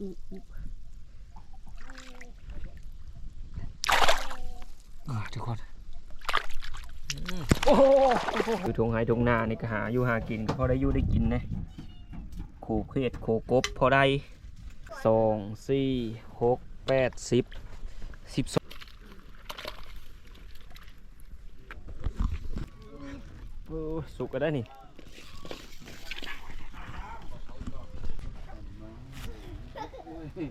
อู้อู้อ่าทุกคนอืมโอ้โหคือทงหายทงนานี่ก็หาอยู่หากินก็พอได้อยู่ได้กินนะโคเพศโคกบพอได้สองสี่หกแปดสิบสิบสองโอ้สุกก็ได้นี่ กับ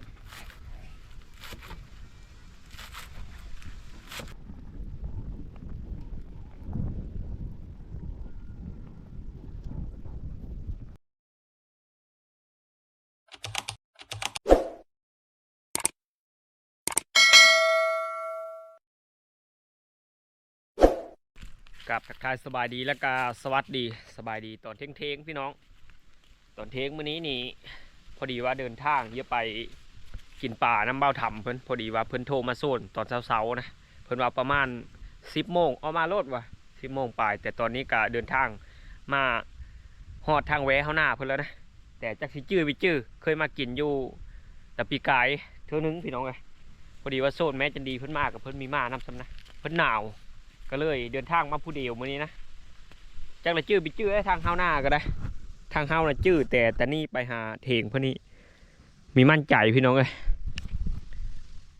ทักทายสบายดีแล้วก็สวัสดีสบายดีตอนเทงเทงพี่น้อง ตอนเทงมื้อนี้นี่ พอดีว่าเดินทางเยอะไปกินป่าน้ำเบ้าทำเพิ่นพอดีว่าเพิ่นโทรมาโซนตอนเช้าๆนะเพิ่นว่าประมาณ10โมงเอามาโลดว่ะ10โมงปลายแต่ตอนนี้ก็เดินทางมาฮอดทางแวะเฮาหน้าเพิ่นแล้วนะแต่จักสิจื้อไปจื้อเคยมากินอยู่แต่ปีกายเท่านึงพี่น้องเอ้ยพอดีว่าโซนแม่จันดีเพิ่นมากกับเพิ่นมีมาน้ำซ้ำนะเพิ่นหนาวก็เลยเดินทางมาผู้เดียวมื้อนี้นะจักละจื้อไปจื้อทางเฮาหน้าก็ได้ ทางเฮาน่ะจื้อแต่แต่นี่ไปหาเถงเพิ่นนี่มีมั่นใจพี่น้องเลย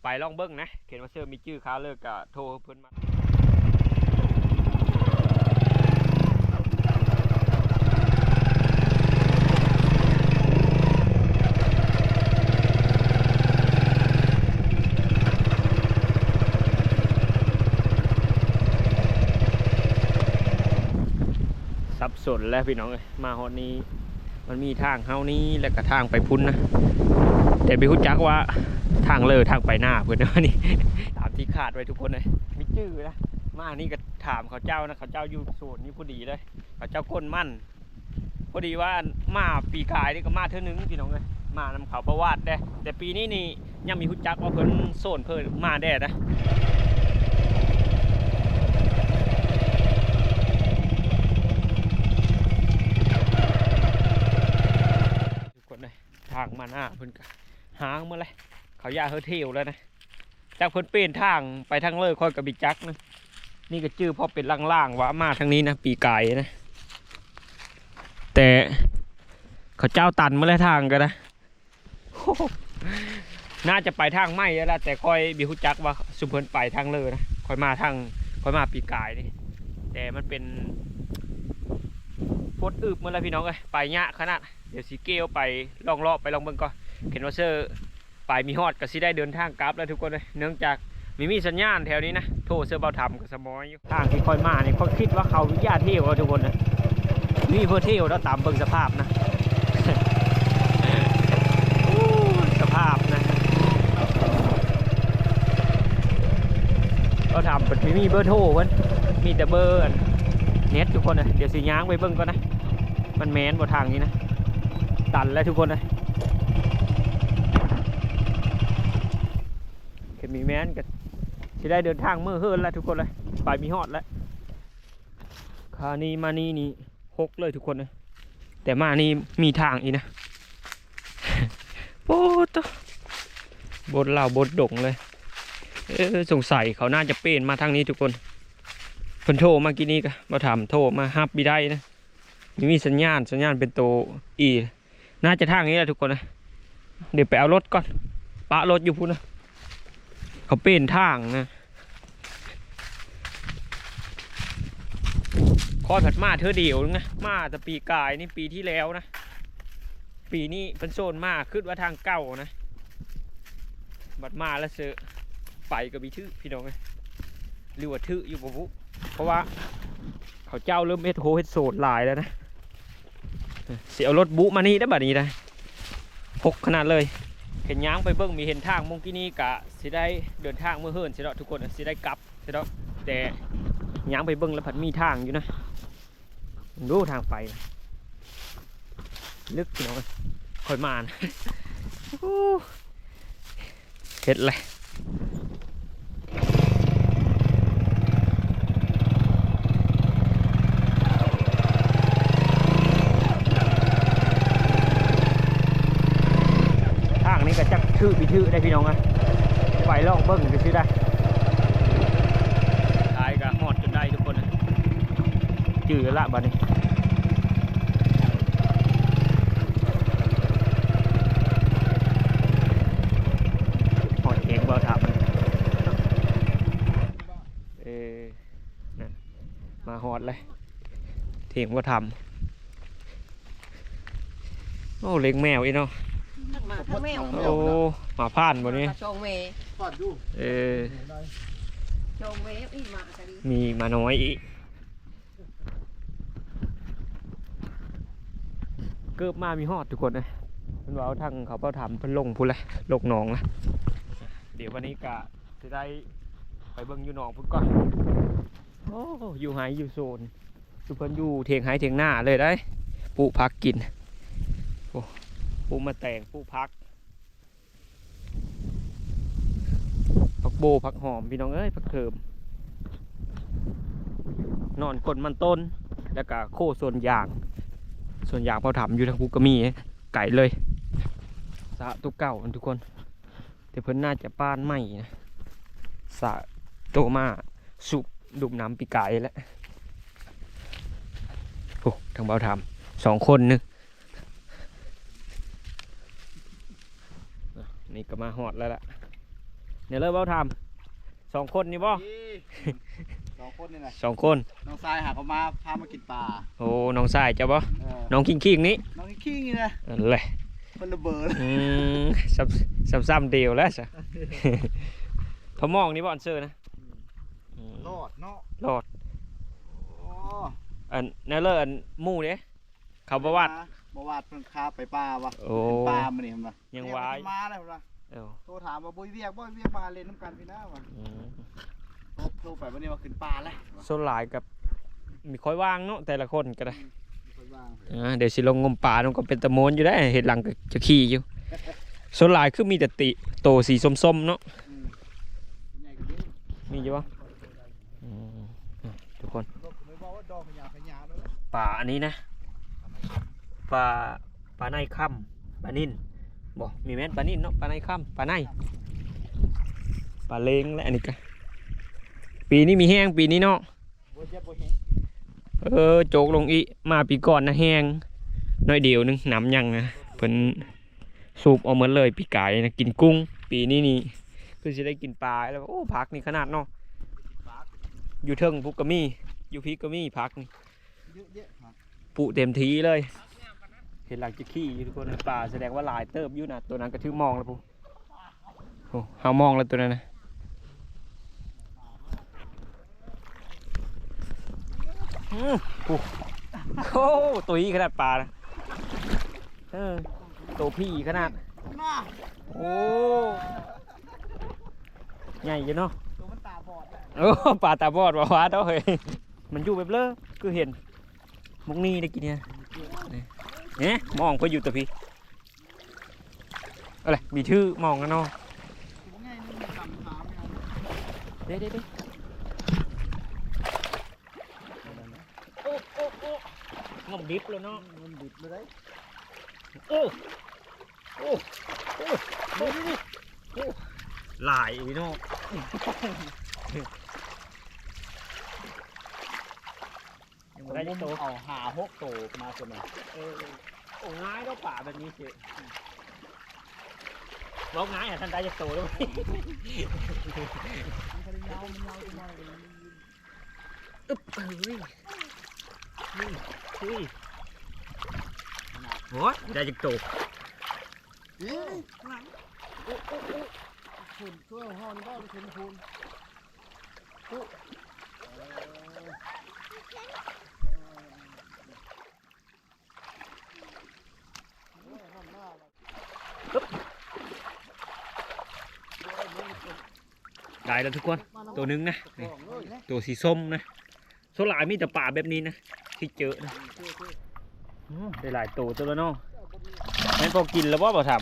ไปลองเบิ้งนะเขียนว่าเสื้อมีจื้อค้าเลิกกะโทรเพื่อนมา สนแล้วพี่น้องเอ้ยมาฮอดนี้ มันมีทางเฮานี้แล้วก็ทางไปพุ่นนะ แต่ไปรู้จักว่าทางเลอทางไปหน้าเพื่อนนี่ตามที่คาดไว้ทุกคนเลยมีจื้อนะมานี่ก็ถามเขาเจ้านะเขาเจ้าอยู่โซนนี้พอดีเลยเขาเจ้าก้นมั่นพอดีว่ามาปีกายนี่ก็มาเท่านึงพี่น้องเลยมานำเขาประวาดได้แต่ปีนี้นี่ยังมีรู้จักว่าเพิ่นโซนเพิ่นมาได้นะ ทุกคนเลย ทางมาหน้าเพิ่นก็หางมาเลยเขาย่าเฮอเทลแล้วนะจากเพิ่นเปลี่ยนทางไปทางเลยค่อยกับบิจักนะนี่ก็จื้อพอเป็นล่างๆว่ามาทางนี้นะปีไกายนะแต่เขาเจ้าตันมาแล้วทางก็นนะน่าจะไปทางไม่แล้วแต่ค่อยบิฮุจักว่าสุเพิ่นไปทางเลยนะค่อยมาทางค่อยมาปีกายนี่แต่มันเป็นฟดอึบมาแล้วพี่น้องเอ้ยไปยะขนาด เดี๋ยวสีเกลไปลองเลาะไปลองเบิ่งก่อนเห็นว่าเซอร์ไปมีฮอดก็สิได้เดินทางกลับแล้วทุกคนเลยเนื่องจากมีมีสัญญาณแถวนี้นะโทรเซอร์เบาทำกับสมอยอยู่ทางที่ค่อยมาเนี่ยเขาคิดว่าเขาวิทยาเที่ยวทุกคนนะนี่เพื่อเที่ยวแล้วตามเบิ่งสภาพนะสภาพนะเราทำเป็นมีเบอร์โทรเว้นมีแต่เบอร์เน็ตทุกคนนะเดี๋ยวสิย้างไปเบิ่งก่อนนะมันแมนบนทางนี้นะ ตันแล้วทุกคนเลยเข็มมีแมนกันที่ได้เดินทางเมื่อเฮิรนแล้วทุกคนเลยไปมีฮอดแล้วคานีมานี่นี่หกเลยทุกคนเลยแต่มานี่มีทางอีกนะโอ้ตบนเราบนดงเลยเออสงสัยเขาน่าจะเปลี่ยนมาทางนี้ทุกคนเพิ่นโทรมากี่นี้ก็มาถามโทรมาฮับบีได้นะมีมีสัญญาณสัญญาณเป็นตัวอี น่าจะทางนี้แหละทุกคนนะ เดี๋ยวไปเอารถก่อน ปะรถอยู่พูนนะเขาเปลี่ยนทางนะคอยผัดมาเธอเดียวนะ มาแต่ปีกายนี่ปีที่แล้วนะ ปีนี้เป็นโซนมาขึ้นว่าทางเก่านะ บัดมาแล้วเสือไปกับบีทื่อพี่น้องไงหรือว่าทื่ออยู่ปะพุเพราะว่าเขาเจ้าเริ่มเฮ็ดโหเฮ็ดโสดหลายแล้วนะ เสียรถบุมานี่ได้บัดนี้ได้พกขนาดเลย เห็นย้างไปเบิ้งมีเห็นทางมงกี้นี่กะสิได้เดินทางเมื่อเฮิรนสิเนาะทุกคนสิได้กลับสิเนาะแต่ย้างไปเบิ้งแล้วผัดมีทางอยู่นะดูทางไปนะลึกเนาะคอยมานเฮ็ดเลยทางนี้ก็ ทื่อมีทื่อได้พี่น้องอะไปลองเบิ้งก็ซื้อได้ท้ายก็ฮอดจนได้ทุกคนนะจืดแล้วละบัดนี้ฮอดเองบ่ถามเออนั่นมาฮอดเลยเถียงว่าทำโอ้เล็กแมวอีเนาะ หมาทั้งแมวโอ้หมาผ่านบ่นี้โชงเวก่อนดูเออโชงเวอีหมากะดีมีมาน้อยอีกเกิบมามีฮอดทุกคนนะเพิ่นว่าเอาทางเขาเป้าทำเพิ่นลงพุ่นละลกหนองละเดี๋ยววันนี้กะจะได้ไปเบิ่งอยู่หนองพุ่นก่อนโอ้อยู่ไฮอยู่โซนสุเพิ่นอยู่เทียงไฮเทียงหน้าเลยได้ปลูกพักกินโอ้ ปูมาแต่งปูพักผักโบผักหอมพี่น้องเอ้ยผักเถิมนอนกลนมันต้น แล้วก็โคส่วนยาง ส่วนยางพอทำอยู่ทางภูกระมีไก่เลยสะตุกเก่าทุกคน แต่เพิ่นน่าจะป้านไม่นะสะโตมาสุบดุมน้ำปีกายแล้วโอ้ทางเบาทำสองคนนึงอะ นี่ก็มาหอดแล้วล่ะเนี่ยเลยเบาทำสองคนนี่บ่สองคนนี่นะสองคนน้องทรายหาเขามาพามากินปลาโอ้น้องสายเจ้าบ่เออน้องคิงคิงๆนี้น้องขี้งี้นะอันเลยมันระเบิดอืมซ้ำซ้ำซ้ำเดียวแล้วจ้ะพอมองนี่บ่อนเซอร์นะอืมรอดเนาะรอดโอ้อันนั่นเลยอันหมู่เด้เขาประวัติ ประวัติเพิ่นคาไปปลาวะโอ้ เป็นปลามันนี่เห็นปะยังวายเรีกมาเลยเห็นปะเอ้าโทรถามว่าบุยเวียกบ่เวียกมาเล่นน้ำกันพี่น้าวะอืมโทรโทรไปวันนี้มาขึ้นปลาแล้วส่วนหลายกับ มีค่อยว่างเนาะแต่ละคนก็ได้คนว่างอ่าเดี๋ยวสิลงงมป่าน้องก็เป็นตะโมนอยู่ได้เห็ดหลังก็จะขี่อยู่ส่วนหลายคือมีแต่ติโตสีส้มๆเนาะอืมใหญ่กว่านี้มีอยู่ปะอืมอะทุกคนก็ไม่บอกว่าดอกขยะขยะแล้วป่าอันนี้นะ ปลาปลาในค่ำปลานิ่นบอกมีแม่นปลานิ่นเนาะปลาในค่ำปลาในปลาเลงและอันนี้ก็ปีนี้มีแห้งปีนี้เนาะบ่เจ็บบ่เห็นเออโจกลงอีมาปีก่อนนะแห้งน้อยเดียวนึงหน้ำยังนะเพิ่นสูบเอาเหมือนเลยปีกายนะกินกุ้ง ปีนี้นี่คือจะได้กินปลาแล้วโอ้ผักนี่ขนาดเนาะอยู่เทิงพุกกะมี่อยู่พีกกะมี่ผักนี่เยอะแยะฮะปุเต็มทีเลย เห็นหลังจะขี้อยู่ทุกคนในป่าแสดงว่าหลายเติบอยู่นะตัวนั้นก็ถือมองแล้วปุ๊โอ้เฮามองแล้วตัวนั้นนะอืมปุ๊โอ้ตัวนี้ขนาดปลานะเออตัวพี่ขนาดน่าโอ้ใหญ่อยู่เนาะตัวมันตาบอดแล้วโอ้ปลาตาบอดว่าวะเด้อเฮ้ยมันอยู่แบบเลอะคือเห็นมุกนี้ได้กินเนี่ยนี่ เนี่ยมองก็ออยู่แต่พี่อะไรมีชื่อมองกันเนาะเด้เด้เด้โอ้โอ้โอ้งมดิบแล้วเนาะมันบิดเลยได้โอ้โอ้โอ้ดูดิโอ้หลายอีเนาะ ได้โตเอาหาหกโตมาคนน่ะเออโอ้ง่ายก็ป่าแบบนี้สิบอกง่ายอะท่านได้จะโตก็ได้วยอึ๊บเฮ้ยนี่เฮ้ยโอ้ยได้จะโตเอ๊ะข้างหลังโอ้โอ้โอ้คุณช่วยเอาห้อนก็คุณคุณโอ้ ได้แล้วทุกคนตัวหนึงนะนี่ของเลยนะตัวสีส้มนะส่วนหลายมีแต่ป่าแบบนี้นะที่เจอนะอืมได้หลายตัวตัวแล้วเนาะแม่นพอกินแล้วว่าบ่ท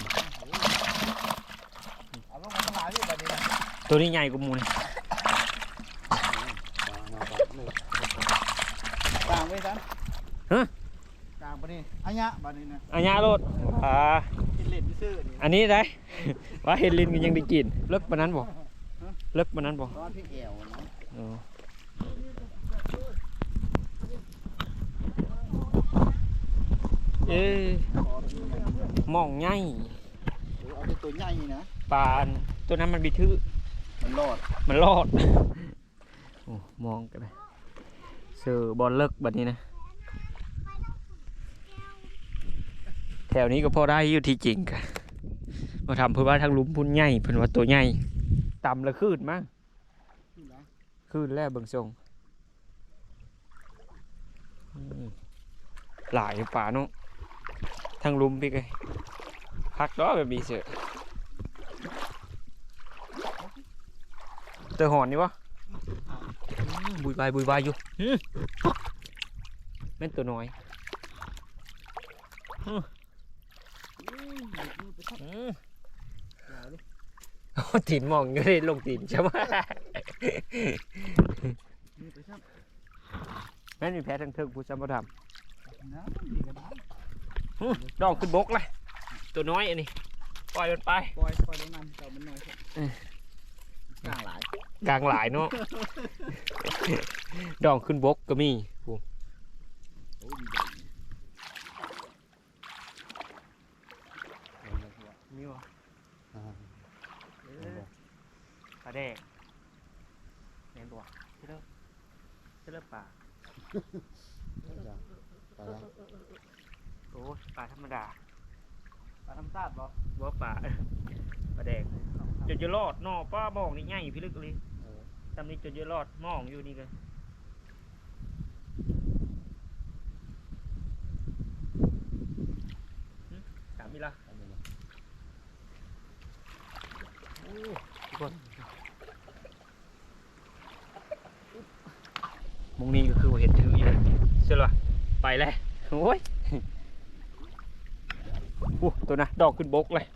เอาลงมาขนาดนี้แบบนี้นะำตัวนี้ใหญ่กว่าหมูนะกลางไว้ซันฮะกลางไปบัดนี้อัญญะบัดนี้นะอันยาโลดอ่ากินเล่นซื่อๆนี่อันนี้ได้ว่าเห็นลินก็ยังได้กินเลิกปานนั้นบ่ เลิกปานนั้นบ่ร้อนพี่แก้วเนาะอ๋อเอ๊ะพอเป็นยังไงมองใหญ่เอาแต่ตัวใหญ่นะปานตัวนั้นมันบิทือมันรอด มันรอด โอ้มองกันเลยเสือบอลเลิกแบบนี้นะ แถวนี้ก็พอได้อยู่ที่จริงค่ะมาทำเพื่อว่าทางหลุมพุ่นใหญ่เพิ่นว่าตัวใหญ่ ต่ำละคืนมั้งคืนแล้วเบิ่งทรงหลายป่าเนาะทางลุมพี่ไงพักด้อแบบนี้เสือเตอหอนนี่วะบุยบายบุยบายอยู่แม่นตัวน้อย อืมมือไปทับ อืม หลายดิ เอา ตีนมองก็ได้ลงตีนใช่ไหมมือไปทับแม่นมีแพ้ทั้งเทิงผู้ชมประทนะนี่ก็ได้ำดองขึ้นบกเลยตัวน้อยอันนี้ปล่อยมันไปปล่อยปล่อยตรงนั้นเจ้ามันน้อยแค่เออกล้าหลายกลางหลายเนาะดองขึ้นบกก็มีโอ้ โอ้ดีจัง มีวะ อ่า ปลา แดงแมนบัวเชื่อเชื่อปลาไปแล้วโอ้ยปลาธรรมดาปลาทำซาดบ่บัวปลาปลาแดงจนจะรอดนอป้ามองนี่ใหญ่พี่ลึกเลยเออตำนี้จนจะรอดมองอยู่นี่กันสามมิละอันนี้นะทุกคน งนี้ก็คือเห็นถืออยู่เชื่อหรอไปเลยโอ้ยอู้ตัวนะดอกขึ้นบกเลย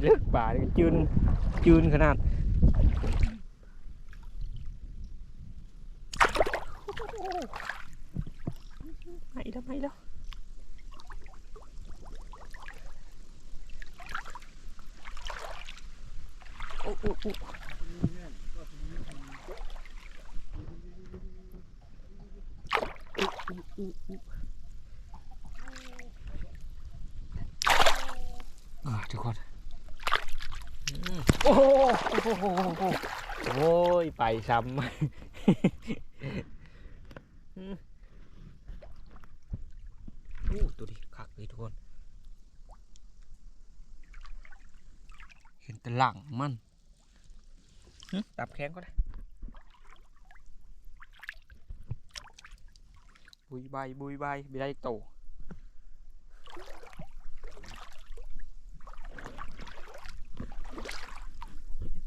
เลือกป่าจืนจืนขนาดไหนทำไมแล้วโอ้โอ้ อ้อ่าทุกคนอืมโอ้โหโอ้โหโอ้โหโอ้โหโอ้ยไปซ้ำอืมโอ้ตัวนี้คักเลยทุกคน เห็นแต่หลังมันหึตับแข้งก็ได้ บุยใบบุยใบไม่ได้โต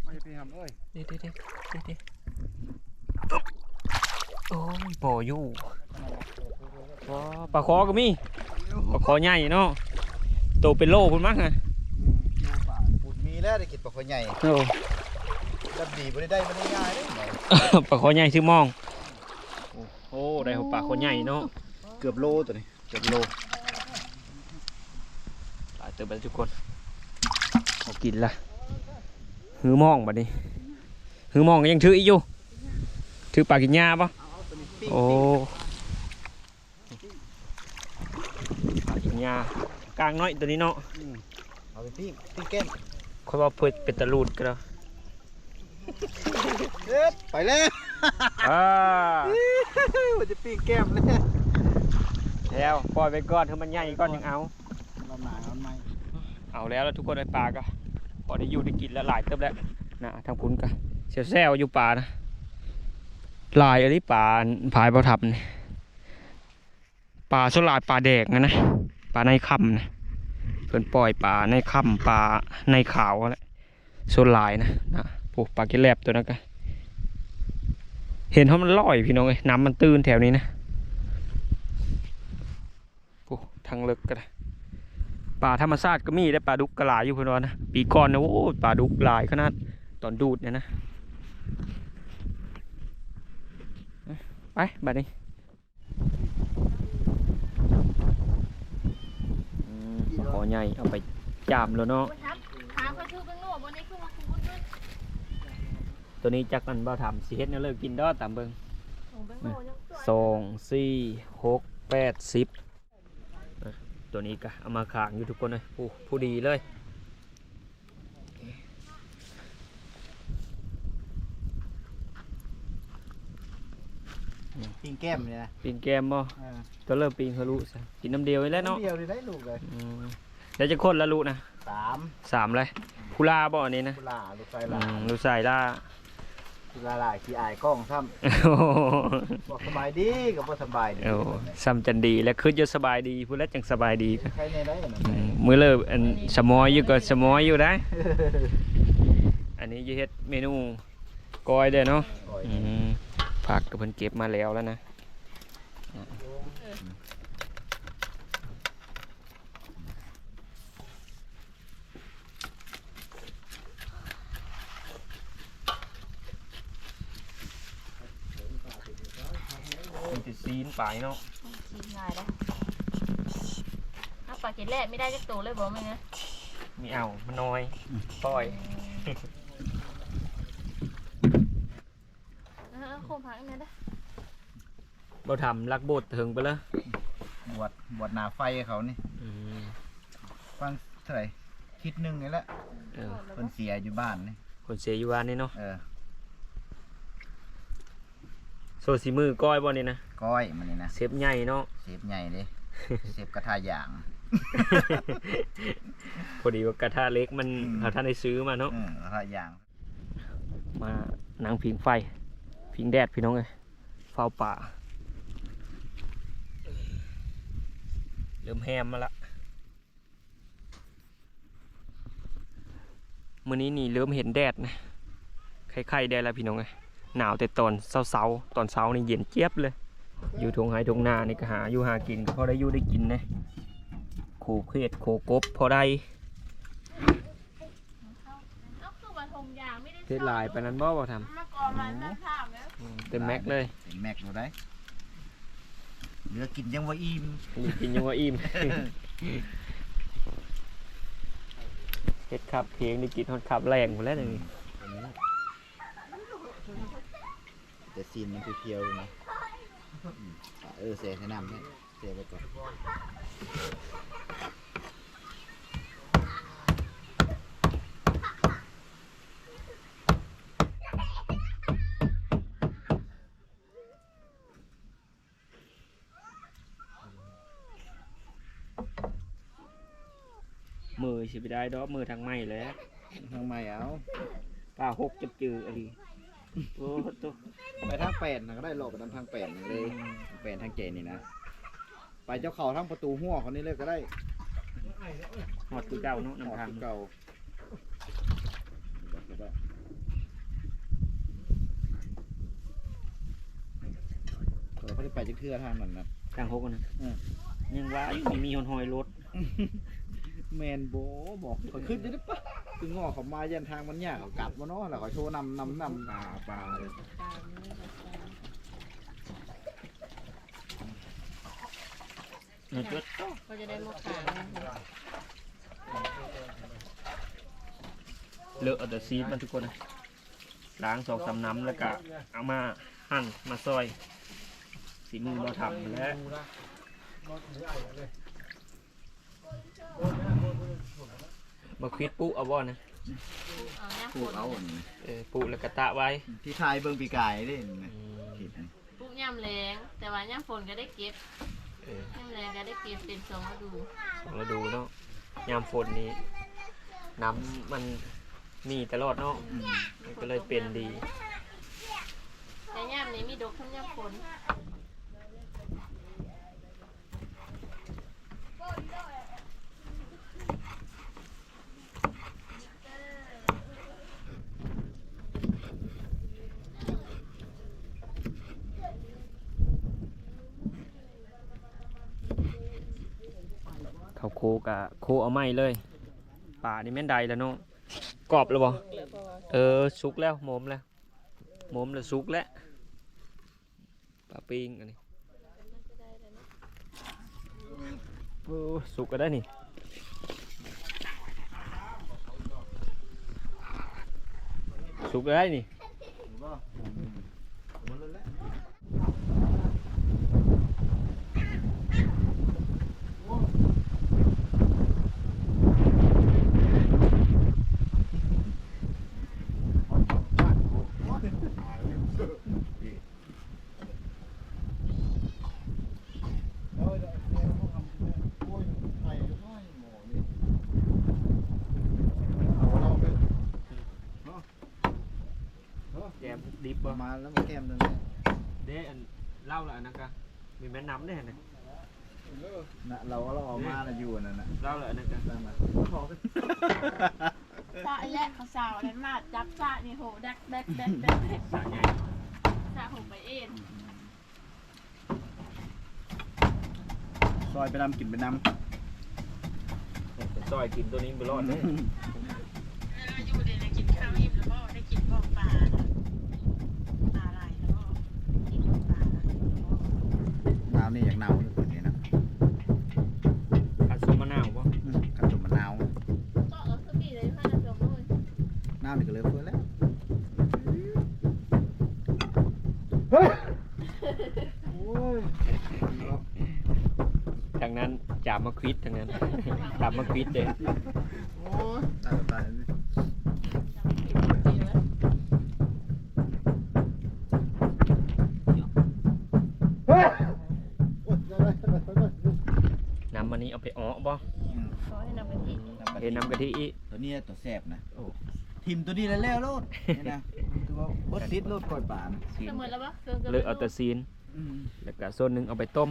ไม่ไปทำเอ้ยเด็ดเด็ดเด็ดเด็ดเด็ดโอ้ยบ่อยู่ว้าปลาคอก็มีปลาคอใหญ่เนาะโตเป็นโลคุณมั้งฮะอืมดูป่าปูดมีแล้วได้กินปลาคอใหญ่โอ้ดับดีบ่ได้ได้มันง่ายๆเด้ไหนปลาคอใหญ่ชื่อมองโอ้ ได้หัวปลาคอใหญ่เนาะเกือบโลตัวนี้เกือบโลปลาเติมไปทุกคนเอากินละหือมองบัดนี้หือมองก็ยังถืออีกอยู่ถือปลากินหญ้าปะเอาตัวนี้ปิ้งโอ้ปลากินหญ้ากลางน้อยตัวนี้เนาะอืมเอาไปปิ้งปิ้งแก้มค่อยว่าเพิ่นเป็นตะลูดก็แล้ว เอ๊ะไปแล้วอ่ามันจะปิ้งแก้มเลยแล้วปล่อยไปก่อนถ้ามันใหญ่ก่อนยังเอาเราหนาเอาไหมเอาแล้วแล้วทุกคนได้ปลาก็พอได้อยู่ได้กินแล้วหลายเติบแล้วนะทางพุ้นก็เซลแซวๆอยู่ป่านะหลายอะไรป่าผายเบาทับนี่ป่าสวนหลายป่าแดกนะนะป่าในค่ำนะเพิ่นปล่อยป่าในค่ำป่าในขาวอะไรส่วนหลายนะนะ ปลูกปลากิแลบตัวนั้นก็เห็นเขามันลอยพี่น้องเอ้ยน้ำมันตื้นแถวนี้นะโอ้ทางเลิกก็ได้ป่าธรรมชาติก็มีได้ปลาดุกกระหลายอยู่พื่นว่านะปีก่อนนะโอ้ปลาดุกลายขนาดตอนดูดเนี่ยนะไปบัดนี้ปลาคอใหญ่เอาไปจามแล้วเนาะ ตัวนี้จักมันบ่ทำสิเฮ็ดแนวเลิกกินดอตามเบิ่งผมเป็นโง่ยังตัวสองสี่หกแปดสิบอะตัวนี้ก็เอามาขางอยู่ทุกคนเลยผู้ผู้ดีเลยปิงแก้มเนี่ยนะปีนแกมบ่ตัวเริ่มปีนเขารู้ซะกินน้ำเดียวไว้แล้วเนาะเดียวเลยได้ลูกเลยอืมแล้วจะคนละลูกนะสามสามเลยคุลาบ่อันนี้นะกุหลาลูกไฟอืลามลูกชายล่ากุห ลาลาขี้อายกล้องซ้โอ้โหำบอกสบายดีกับบ่สบายดีโอ้ซ้ำจันดีแล้วคือจะสบายดีพูดแล้วจังสบายดีก็ใครในได้น่ะอืมมือเลิกอันสมอยอยู่ก็สมอยอยู่ได้อันนี้อยูเฮ็ดเมนูกอยเด้อเนาะโอ้ยอืมผักกับเพิ่นเก็บมาแล้วแล้วนะ มันจะซีนไปเนาะชิมง่ายแล้วเอาปลาเกล็ดแรกไม่ได้จักตัวเลยบอกไหมนะมีเอามันน้อยปล่อยเออโคมพักเนี่ยได้บ่ทำลักโบดถึงไปแล้วบวชบวชหนาไฟเขานี่อืมฟังเท่าไหร่คิดหนึงนี่แหละเออเพิ่นเสียอยู่บ้านนี่คนเสียอยู่บ้านนี่เนาะเออ โซซิมือก้อยบ่นี่นะก้อยมันนี่นะเซฟใหญ่เนาะเสพใหญ่เด้เสพกระทาอย่าง พอดีว่ากระทะเล็กมันอืม เขาท่านได้ซื้อมาเนาะเออกระทาอย่าง มานั่งพิงไฟ พิงแดดพี่น้องเลยเฝ้าป่า เริ่มแฮมมาละมื้อนี้นี่เริ่มเห็นแดดนะไข่ๆได้แล้วพี่น้องเลย หนาวแต่ตอนเช้าๆตอนเช้านี่เย็นเจี๊ยบเลย อยู่ทงไห้ทงนานี่ก็หาอยู่หากินก็พอได้อยู่ได้กินนะโขเขตโขกบพอได้เอาคือว่าทงยางไม่ได้เทศลายไปนั้นบ่บ่ทมาก่อนมันจะถามแล้วำเต็มแม็กเลยเต็มแม็กอยู่ได้เหลือกินยังว่าอิ่มนี่กินยังว่าอิ่มเฮ็ดขับเพลงนี่กินฮอดขับแรงหมดแล้วนี่ แต่ซีนมันเพียวๆเลยนะอืมเออเสียให้น้ำให้เสียไปก่อนมือสิไปได้ดอกมือทางไม้แหล้ว ทางไม่เอาป้าหกจับจืออะไร โอ้ตัวไปทางแปดนะก็ได้หลบไปทางทางแปดนี่เลยแปดทางเจนนี่นะไปเจ้าเขาทางประตูหัวเขานี่เลยก็ได้หอดคือเก่าเนาะหอน้ำทางเก่าเราไม่ได้ไปจักเทื่อทางนั้นนะทางหกนะอืมยังว่าอยู่มีมีหอนหอยรถแมนโบบอกเขาขึ้นได้ปะ คืองอเขามายันทางมันยากกัดมาเนาะแล้วเขาโชว์นำนำนำปลาปลาเลยจุดก็จะได้มาขายเลอะเอาแต่ซีดมันทุกคนนะล้างสองสามน้ำแล้วก็เอามาหั่นมาซอย สีมือเราทำแล้วาควิดปุ๊เอาบ่นะเอาเนี่ยปลูกเอาอันนี้เออปุ๊แล้วก็ตะไว้ที่ทายเบิ่งปีกายเด้นี่อืมผิดนี่ปุ๊บย่ำแรงแต่ว่าย่ำฝนก็ได้เก็บเออย่ำแรงก็ได้เก็บเป็นสองฤดูลองมาดูเนาะยามฝนนี้น้ำมันมีตลอดเนาะอืมมันก็เลยเป็นดีแต่ย่ำนี้มีดกทั้งย่ำฝน เขาโคกะโคเอาไม้เลย ป่านี่แม่นใดแล้วเนาะกรอบแล้วบ่เออสุกแล้วหมมแล้วหมมแล้วสุกแล้วปลาปิงอันนี้โอ้สุกก็ได้นี่สุกได้นี่มันเลยแหละเออเดี๋ยวเดี๋ยวเขาทำใช่ไหมโอ้ยไข่น้อยหมอนี่เอาเราไป แจม ดิบปบ่ระมาณแล้วมาแก้มนึงเด้อันเล่าละอันนั้นกะมีแม่น้ำได้เห็นไหมนะเราเราออกมาแล้วอยู่นั่นน่ะเล่าละอันนั้นกะได้ไหมสาแรกเขาสาวอันนั้นมาจับสานี่โหแดกแดกแดกแดกแดกสาใหญ่สาผมไปเองซอยไปนำกินไปนซอยกินตัวนี้ไปรอดเลย โอ้ยทางนั้นจามมะควิดทางนั้น จามมะควิดเด้โอ้ยตายตายเลยโอ้ยได้ได้ได้ได้น้ำมันนี้เอาไปอ้อบ่อืมขอให้นำไปที่ เห็นน้ำกะทิอีก ตัวนี้ตัวแสบนะโอ้ทิมตัวนี้แล้วแล้วโลดนี่นะคือว่าบดติดโลดก่อยป่านซีนเสมอแล้วปะเกินกินเลือกเอาแต่ซีนอืมแล้วก็ส่วนหนึ่งเอาไปต้ม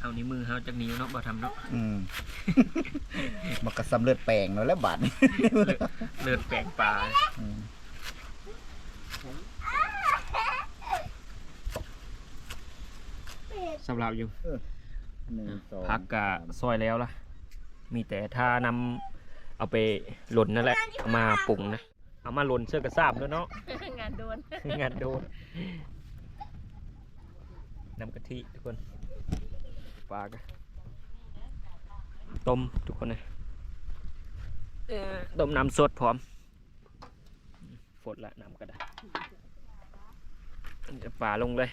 เอานิ้วมือเฮาจากนิ้วเนาะบ่ทำเนาะอืมมันก็สำเร็จแปลงแล้วแล้วบาดนี้ เลือดแปลงปลา อืม สำหรับอยู่หนึ่งสองพักกะซอยแล้วล่ะ มีแต่ถ้านำเอาไปหล่นนั่นแหละเอามาปรุงนะ เอามาหล่นเสื้อกระซาบด้วยเนาะ งานโดน งานโดนน้ำกะทิทุกคนปลากะต้มทุกคนนะเอ่อต้มน้ำสดพร้อมฝดละน้ำก็ได้เดี๋ยวปลาลงเลย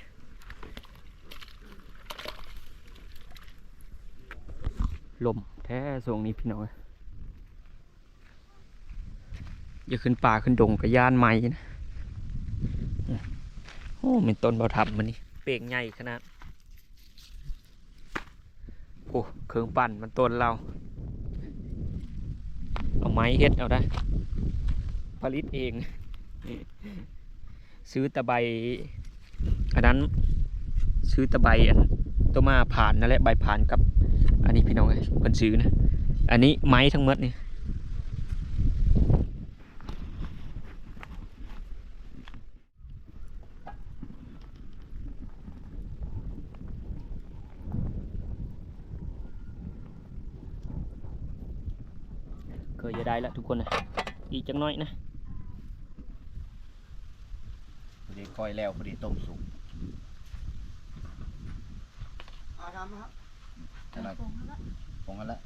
ลมแท้ส่วงนี้พี่น้องอย่าขึ้นป่าขึ้นดงกับย่านไม้นะโอ้เป็นต้นเบาทำมันนี่เป่งใหญ่ขนาดโอ้เครื่องปั่นมันต้นเรา เอาไม้เฮ็ดเอาได้ผลิตเอง ซื้อตะไบอันนั้น ซื้อตะไบอันตัวมาผ่านนั่นแหละใบผ่านกับ อันนี้พี่น้องไงเพิ่นซื้อนะ อันนี้ไม้ทั้งหมดนี่เคยจะได้แล้วทุกคนนะอีกจังน้อยนะพอดีก้อยแล้วพอดีต้มสุกอาทำครับ ใช่ไหมปรุงแล้วปรุงกันแล้ว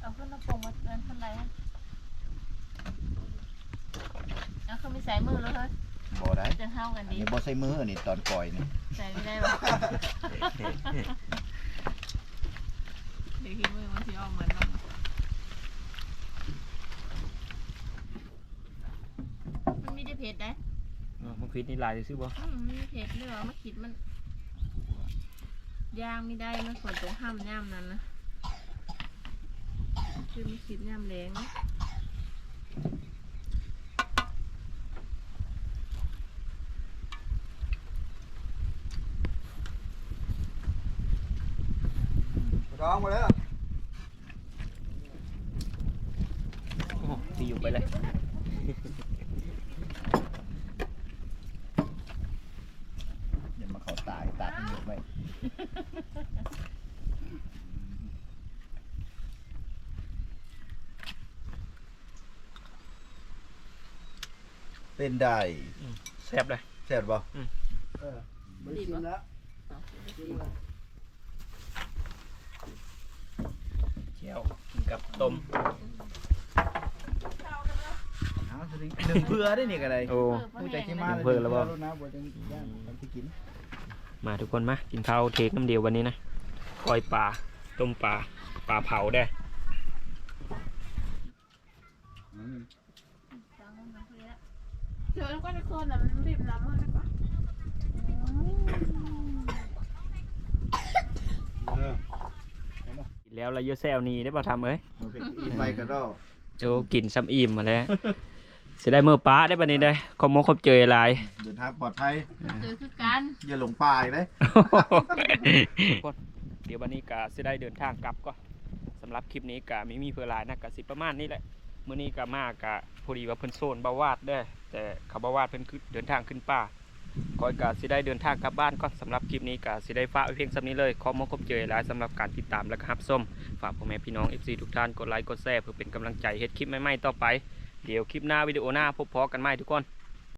เอาขึ้นมาปรุงมาเกินคนไรฮะเอาขึ้นไปใส่มือแล้วเฮ้ยบ่ได้จะเท่ากันอันดีนี้บ่ใส่มืออันนี้ตอนก้อยนี่ใส่ไม่ได้หรอเดี๋ยวขี้มือมันสิออกเหมือนมันมันไม่ได้เผ็ดนะมันคิดนี่ลายซื้อบ่อืมมันไม่เผ็ดเนื้อมาคิดมัน ย่างไม่ได้มันควรต้องห้ามย่ามนั้นนะคือมันคิดย่ามแรงนะร้องมาแล้ว โอ้ที่อยู่ไปเลย เดี๋ยวมาเขาตายตาที่มือไว้ เป็นได้แซ่บเลยแซ่บบ่เออไม่ได้กินแล้วกินแล้วเจียวกินกับต้มเอาสิหนึ่งเพื่อได้นี่ก็ได้โอ้ ผู้ใจขี้มาหนึ่งเพื่อแล้วบ่รถนะบ่จังย่างกันที่กินมาทุกคนมากินข้าวเทคน้ำเดียววันนี้นะก้อยปลาต้มปลาปลาเผาได้อืม เดี๋ยวแล้วก็จะคนน่ะมันรีบน้ำมือนะก่อนเออกินแล้วเราเยอะแซวนี่ได้ป่ะทำเอ้ยมันเป็นอีไฟกระดอกโอ้กินซ้ำอิ่มมาแล้วเสียได้มือป้าได้ปะนี้ได้ขอมกขอบเจยหลายเดินทางปลอดภัยเจอคือกันอย่าหลงป่าอีกเลยเดี๋ยววันนี้กะสิได้เดินทางกลับก็สำหรับคลิปนี้กะไม่มีเพื่อหลายนะกะสิประมาณนี้แหละ มื่อนี้ก็มากะพอดีว่าเพิ่นโซนบาวาดได้แต่เขาบาวาดเพิ่นเดินทางขึ้นป่าก้อยกะสิได้เดินทางกลับบ้านก็สำหรับคลิปนี้กะสิได้ฝากไว้เพียงสำนี้เลยขอมกขอบเจอหลายสำหรับการติดตามและครับชมฝากพ่อแม่พี่น้อง FC ทุกท่านกดไลค์กดแชร์เพื่อเป็นกำลังใจเฮ็ดคลิปใหม่ๆต่อไปเดี๋ยวคลิปหน้าวิดีโอหน้าพบพอกันใหม่ทุกคน